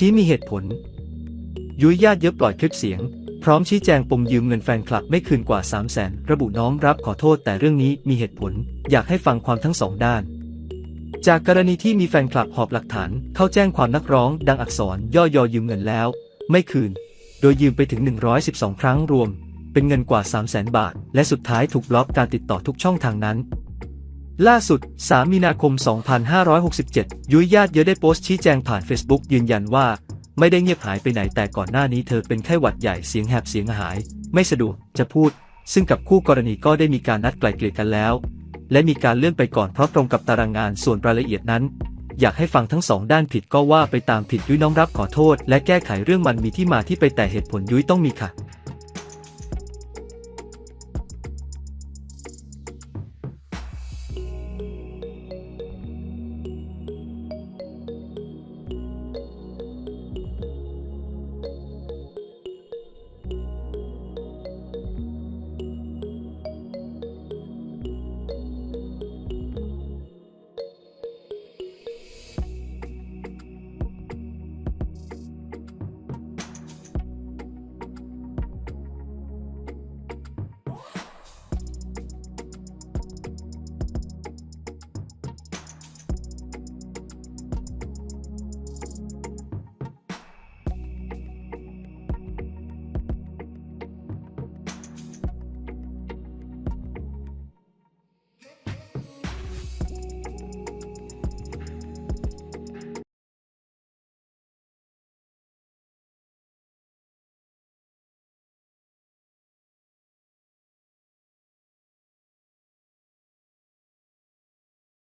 ชี้มีเหตุผล ยุ้ยญาติเยอะปล่อยคลิปเสียง พร้อมชี้แจงปมยืมเงินแฟนคลับไม่คืนกว่า 3 0 0แสนระบุน้อมรับขอโทษแต่เรื่องนี้มีเหตุผล อยากให้ฟังความทั้งสองด้าน จากกรณีที่มีแฟนคลับหอบหลักฐานเข้าแจ้งความนักร้องดังอักษรย่อยอยืมเงินแล้ว ไม่คืน โดยยืมไปถึง 112 ครั้งรวม เป็นเงินกว่า 3 0 0แสนบาท และสุดท้ายถูกบล็อกการติดต่อทุกช่องทางนั้น ล่าสุด 3 มีนาคม 2567 ยุ้ยญาติเยอะได้โพสต์ชี้แจงผ่าน Facebook ยืนยันว่า ไม่ได้เงียบหายไปไหนแต่ก่อนหน้านี้เธอเป็นไข้หวัดใหญ่เสียงแหบเสียงหาย ไม่สะดวกจะพูด ซึ่งกับคู่กรณีก็ได้มีการนัดไกล่เกลี่ยกันแล้ว และมีการเลื่อนไปก่อนเพราะตรงกับตารางงานส่วนรายละเอียดนั้น อยากให้ฟังทั้งสองด้านผิดก็ว่าไปตามผิดยุ้ยน้องรับขอโทษ และแก้ไขเรื่องมันมีที่มาที่ไปแต่เหตุผลยุ้ยต้องมีค่ะ